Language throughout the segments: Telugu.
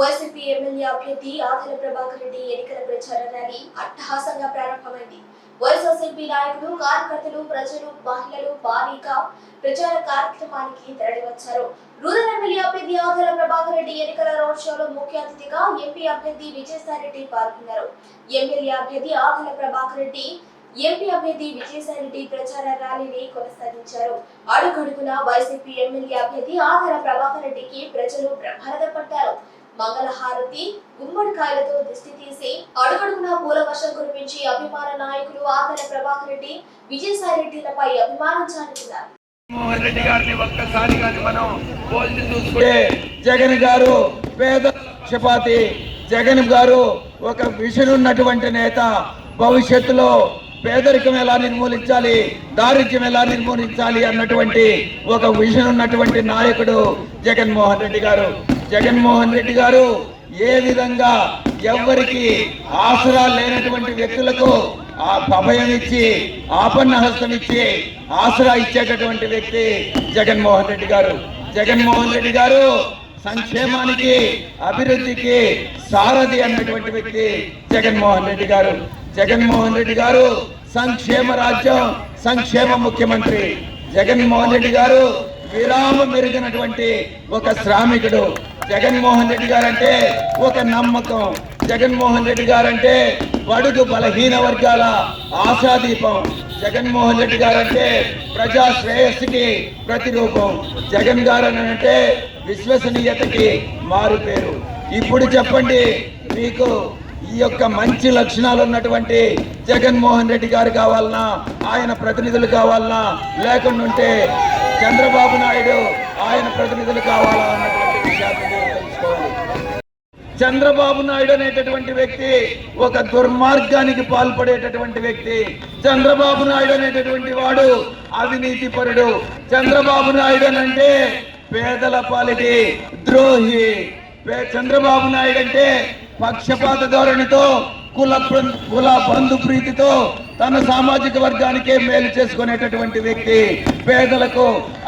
వైసీపీ ఎమ్మెల్యే అభ్యర్థి ఆదల ప్రభాకర్ రెడ్డి ఎన్నికల ప్రచార ర్యాలీ అట్టహాసంగా ప్రారంభమైంది. వైఎస్ఆర్సీపీ నాయకులు కార్యకర్తలు ప్రజలు మహిళలు భారీగా ప్రచార కార్యక్రమానికి తరలివచ్చారు రూరల్ ఎమ్మెల్యే అభ్యర్థి ఆదల ప్రభాకర్ రెడ్డి ఎన్నికల రోడ్ షోలో ముఖ్య అతిథిగా ఎంపీ అభ్యర్థి విజయసాయిరెడ్డి పాల్గొన్నారు. ఎమ్మెల్యే అభ్యర్థి ఆదల ప్రభాకర్ రెడ్డి ఎంపీ అభ్యర్థి విజయసాయిరెడ్డి ప్రచార ర్యాలీని కొనసాగించారు. అడుగడుగున వైసీపీ ఎమ్మెల్యే అభ్యర్థి ఆదల ప్రభాకర్ రెడ్డికి ప్రజలు బ్రహ్మరథ పట్టారు. మంగళహారతి గుమ్మడికాయలతో దిష్టి తీసి అడుగడుగున పూల వర్షం కురిపించి అభిమాన నాయకులు ఆదల ప్రభాకర్ రెడ్డి విజయసాయి రెడ్డిలపై అభిమానం చాటుతున్నారు మోహన్ రెడ్డి గారిని ఒక్కసారి కానీ మనం పోల్చి చూసుకుంటే జగన్ గారు పేద పక్షపాతి జగన్ గారు ఒక విషన్ ఉన్నటువంటి నేత. భవిష్యత్తులో పేదరికం ఎలా నిర్మూలించాలి దారిద్ర్యం ఎలా నిర్మూలించాలి అన్నటువంటి ఒక విషన్ ఉన్నటువంటి నాయకుడు జగన్మోహన్ రెడ్డి గారు. జగన్మోహన్ రెడ్డి గారు ఏ విధంగా ఎవ్వరికి ఆసరా లేనటువంటి వ్యక్తులకు ఆ అభయం ఇచ్చి ఆపన్న హస్తం ఇచ్చి ఆసరా ఇచ్చేటటువంటి వ్యక్తి జగన్మోహన్ రెడ్డి గారు. జగన్మోహన్ రెడ్డి గారు సంక్షేమానికి అభివృద్ధికి సారథి అన్నటువంటి వ్యక్తి జగన్మోహన్ రెడ్డి గారు. జగన్మోహన్ రెడ్డి గారు సంక్షేమ రాజ్యం సంక్షేమ ముఖ్యమంత్రి. జగన్మోహన్ రెడ్డి గారు విరామం మెరిగినటువంటి ఒక శ్రామికుడు. జగన్మోహన్ రెడ్డి గారంటే ఒక నమ్మకం. జగన్మోహన్ రెడ్డి గారంటే బడుగు బలహీన వర్గాల ఆశాదీపం. జగన్మోహన్ రెడ్డి గారంటే ప్రజా శ్రేయస్సుకి ప్రతిరూపం. జగన్ గారు అంటే విశ్వసనీయతకి మారు పేరు. ఇప్పుడు చెప్పండి మీకు ఈ యొక్క మంచి లక్షణాలు ఉన్నటువంటి జగన్మోహన్ రెడ్డి గారు కావాలన్నా ఆయన ప్రతినిధులు కావాలన్నా లేకుండా చంద్రబాబు నాయుడు ఆయన ప్రతినిధులు కావాలా అన్నటువంటి చంద్రబాబు నాయుడు అనేటటువంటి వ్యక్తి ఒక దుర్మార్గానికి పాల్పడేటటువంటి వ్యక్తి. చంద్రబాబు నాయుడు అనేటటువంటి వాడు అవినీతి పరుడు చంద్రబాబు నాయుడు అంటే పేదల పాలిటి ద్రోహి. చంద్రబాబు నాయుడు అంటే పక్షపాత ధోరణితో కుల కుల బంధు ప్రీతితో తన సామాజిక వర్గానికే మేలు చేసుకునేటటువంటి వ్యక్తి పేదలకు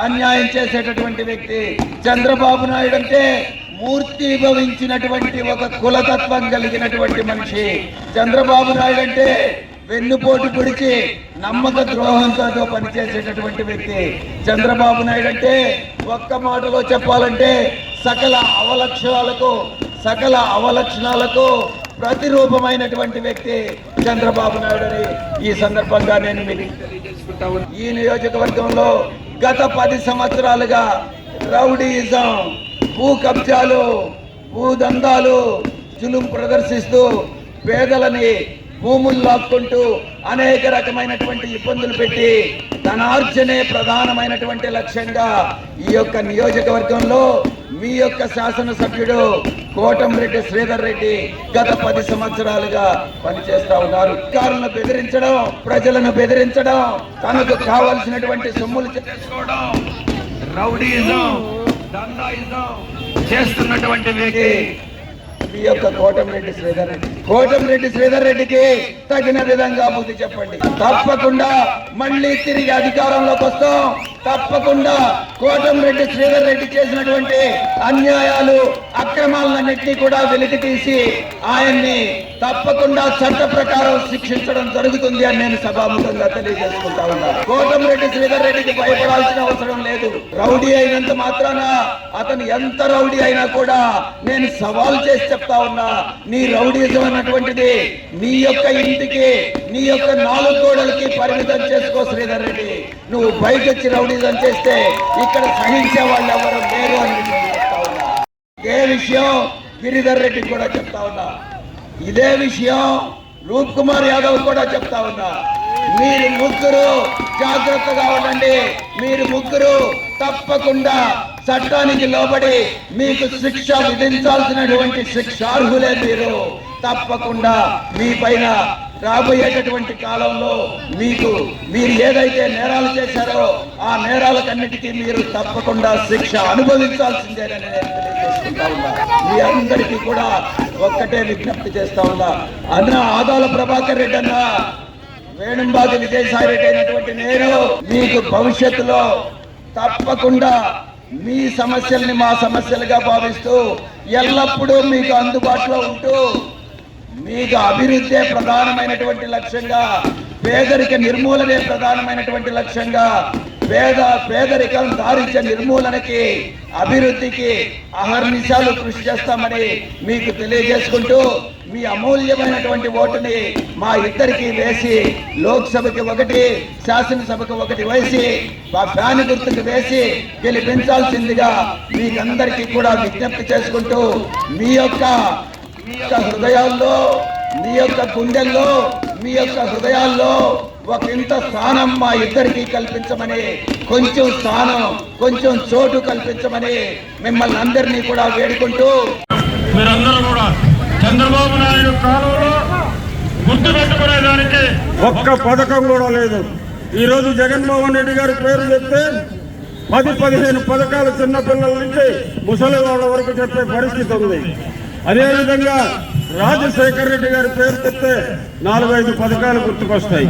అన్యాయం చేసేటటువంటి వ్యక్తి. చంద్రబాబు నాయుడు అంటే మూర్తి భవించినటువంటి ఒక కులతత్వం కలిగినటువంటి మనిషి. చంద్రబాబు నాయుడు అంటే వెన్నుపోటు పొడిచి నమ్మక ద్రోహంతో పనిచేసేటటువంటి వ్యక్తి. చంద్రబాబు నాయుడు అంటే ఒక్క మాటలో చెప్పాలంటే సకల అవలక్షణాలకు సకల అవలక్షణాలకు ప్రతిరూపమైనటువంటి వ్యక్తి. చంద్రబాబు నాయుడు ఈ సందర్భంగా నేను మీకు తెలియజేసుకుంటా ఈ నియోజకవర్గంలో గత పది సంవత్సరాలుగా రౌడీయిజం భూ కబ్జాలు భూదందాలు జులుం ప్రదర్శిస్తూ పేదలని భూములు లాక్కుంటూ అనేక రకమైనటువంటి ఇబ్బందులు పెట్టి ధనార్జనే ప్రధానమైనటువంటి లక్ష్యంగా ఈ యొక్క నియోజకవర్గంలో మీ యొక్క శాసనసభ్యుడు కోటంరెడ్డి శ్రీధర్ రెడ్డి గత పది సంవత్సరాలుగా పనిచేస్తా ఉన్నారు. అధికారులను బెదిరించడం ప్రజలను బెదిరించడం తనకు కావలసినటువంటి సొమ్ములు చేసుకోవడం చేస్తున్నటువంటి వ్యక్తి మీ యొక్క కోటంరెడ్డి శ్రీధర్ రెడ్డి. కోటంరెడ్డి శ్రీధర్ రెడ్డికి తగిన విధంగా బుద్ధి చెప్పండి. తప్పకుండా మళ్ళీ తిరిగి అధికారంలోకి వస్తాం. తప్పకుండా కోటంరెడ్డి శ్రీధర్ రెడ్డి చేసినటువంటి అన్యాయాలు అక్రమాలన్నింటినీ కూడా వెలికి తీసి ఆయన్ని తప్పకుండా చట్ట ప్రకారం శిక్షించడం జరుగుతుంది అని నేను సభాముఖంగా తెలియజేసుకుంటా ఉన్నాను కోటంరెడ్డి శ్రీధర్ రెడ్డికి భయపడాల్సిన అవసరం లేదు. రౌడీ అయినంత మాత్రాన అతను ఎంత రౌడీ అయినా కూడా నేను సవాల్ చేసి చెప్తా ఉన్నా నీ రౌడీజం అన్నటువంటిది నీ యొక్క ఇంటికి నీ యొక్క నాలుగు గోడలకి పరిమితం చేసుకో శ్రీధర్ రెడ్డి. నువ్వు బయటొచ్చి రౌడీ రౌడీజం చేస్తే ఇక్కడ సహించే వాళ్ళు ఎవరు లేరు అని చెప్తా ఉన్నా. ఇదే విషయం గిరిధర్ రెడ్డి కూడా చెప్తా ఉన్నా. ఇదే విషయం రూప్ కుమార్ యాదవ్ కూడా చెప్తా ఉన్నా. మీరు ముగ్గురు జాగ్రత్తగా ఉండండి. మీరు ముగ్గురు తప్పకుండా చట్టానికి లోబడి మీకు శిక్ష విధించాల్సినటువంటి శిక్షార్హులే మీరు. తప్పకుండా మీ పైన రాబోయేటటువంటి కాలంలో మీకు మీరు ఏదైతే నేరాలు చేశారో ఆ నేరాలకన్నిటికీ మీరు తప్పకుండా శిక్ష అనుభవించాల్సిందేనని నేను తెలియజేసుకుంటా ఉన్నా. మీ అందరికీ కూడా ఒక్కటే విజ్ఞప్తి చేస్తా ఉన్నా. అన్న ఆదాల ప్రభాకర్ రెడ్డి అన్న వేణుంబాబు విజయసాయి రెడ్డి అయినటువంటి నేను మీకు భవిష్యత్తులో తప్పకుండా మీ సమస్యల్ని మా సమస్యలుగా భావిస్తూ ఎల్లప్పుడూ మీకు అందుబాటులో ఉంటూ మీకు అభివృద్ధే ప్రధానమైనటువంటి లక్ష్యంగా పేదరిక నిర్మూలనే ప్రధానమైనటువంటి లక్ష్యంగా పేద పేదరికం దారిద్ర్య నిర్మూలనకి అభివృద్ధికి అహర్నిశాలు కృషి చేస్తామని మీకు తెలియజేసుకుంటూ మీ అమూల్యమైనటువంటి ఓటుని మా ఇద్దరికి వేసి లోక్సభకి ఒకటి శాసనసభకు ఒకటి వేసి మా ఫ్యాన్ గుర్తుకు వేసి గెలిపించాల్సిందిగా మీకందరికీ కూడా విజ్ఞప్తి చేసుకుంటూ మీ యొక్క మీ యొక్క హృదయాల్లో మీ యొక్క గుండెల్లో మీ యొక్క హృదయాల్లో ఒక ఇంత స్థానం మా ఇద్దరికి కల్పించమని కొంచెం స్థానం కొంచెం చోటు కల్పించమని మిమ్మల్ని అందరినీ కూడా వేడుకుంటూ మీరందరూ కూడా చంద్రబాబు నాయుడు కాలంలో గుర్తు పెట్టుకునేదానికి ఒక్క పథకం కూడా లేదు. ఈ రోజు జగన్మోహన్ రెడ్డి గారి పేరు చెప్తే పది పదిహేను పథకాలు చిన్న పిల్లల నుంచి ముసలి వాళ్ళ వరకు చెప్పే పరిస్థితి ఉంది. అదేవిధంగా రాజశేఖర రెడ్డి గారి పేరు చెప్తే నాలుగైదు పథకాలు గుర్తుకొస్తాయి.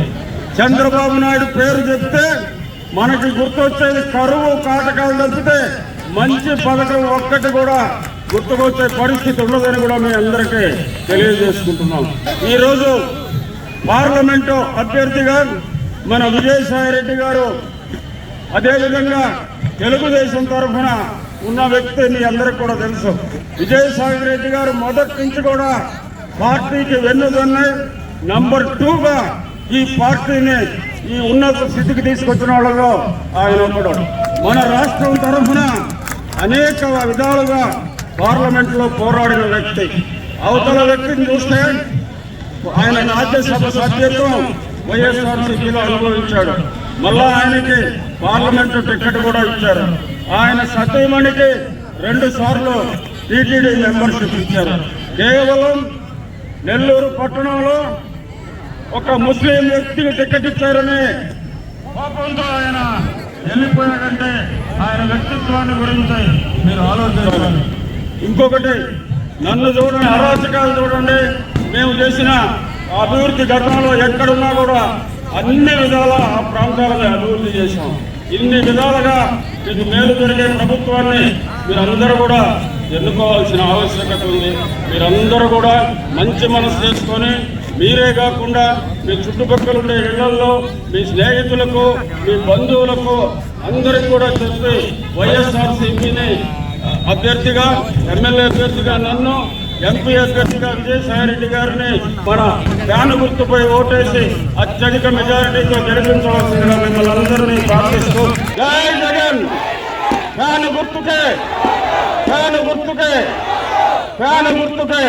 చంద్రబాబు నాయుడు పేరు చెప్తే మనకి గుర్తొచ్చేది కరువు కాటకాలు తప్పితే మంచి పథకం ఒక్కటి కూడా గుర్తుకొచ్చే పరిస్థితి ఉండదని కూడా మీ అందరికీ తెలియజేసుకుంటున్నాం. ఈరోజు పార్లమెంటు అభ్యర్థిగా మన విజయసాయి రెడ్డి గారు అదేవిధంగా తెలుగుదేశం తరఫున ఉన్న వ్యక్తి మీ అందరికి కూడా తెలుసు. విజయసాయి రెడ్డి గారు మొదటి నుంచి కూడా పార్టీకి వెన్నుదన్నే నంబర్ టూగా ఈ పార్టీని ఈ ఉన్నత స్థితికి తీసుకొచ్చిన వాళ్ళలో ఆయన ఒకడు మన రాష్ట్రం తరఫున అనేక విధాలుగా పార్లమెంట్లో పోరాడిన వ్యక్తి. అవతల వ్యక్తిని చూస్తే ఆయన రాజ్యసభ సభ్యత్వం వైఎస్ఆర్సీపీలో అనుభవించాడు. మళ్ళా ఆయనకి పార్లమెంటు టికెట్ కూడా ఇచ్చారు. ఆయన సతీమణికి రెండు సార్లు టీటీడీ మెంబర్షిప్ ఇచ్చారు. కేవలం నెల్లూరు పట్టణంలో ఒక ముస్లిం వ్యక్తికి టికెట్ ఇచ్చారని కోపంతో ఆయన వెళ్ళిపోయాడంటే ఆయన వ్యక్తిత్వాన్ని గురించి మీరు ఆలోచించాలి. ఇంకొకటి నన్ను చూడండి అరాచకాలు చూడండి. మేము చేసిన అభివృద్ధి ఘటనలో ఎక్కడున్నా కూడా అన్ని విధాల ఆ ప్రాంతాలను అభివృద్ధి చేశాం. ఇన్ని విధాలుగా మీకు మేలు జరిగే ప్రభుత్వాన్ని మీరందరూ కూడా ఎన్నుకోవాల్సిన ఆవశ్యకత ఉంది. మీరందరూ కూడా మంచి మనసు చేసుకొని మీరే కాకుండా మీ చుట్టుపక్కల ఉండే ఇళ్ళలో మీ స్నేహితులకు మీ బంధువులకు అందరికి కూడా చెప్పి వైఎస్ఆర్సీపీని అభ్యర్థిగా ఎమ్మెల్యే అభ్యర్థిగా నన్ను ఎంపీ అభ్యర్థిగా విజయసాయిరెడ్డి గారిని మన ఫ్యాన్ గుర్తుపై ఓటేసి అత్యధిక మెజారిటీతో గెలిపించవలసిందిగా మిమ్మల్ని అందరినీ ప్రార్థిస్తూ జై జగన్! ఫ్యాన్ గుర్తుకే! ఫ్యాన్ గుర్తుకే! ఫ్యాన్ గుర్తుకే!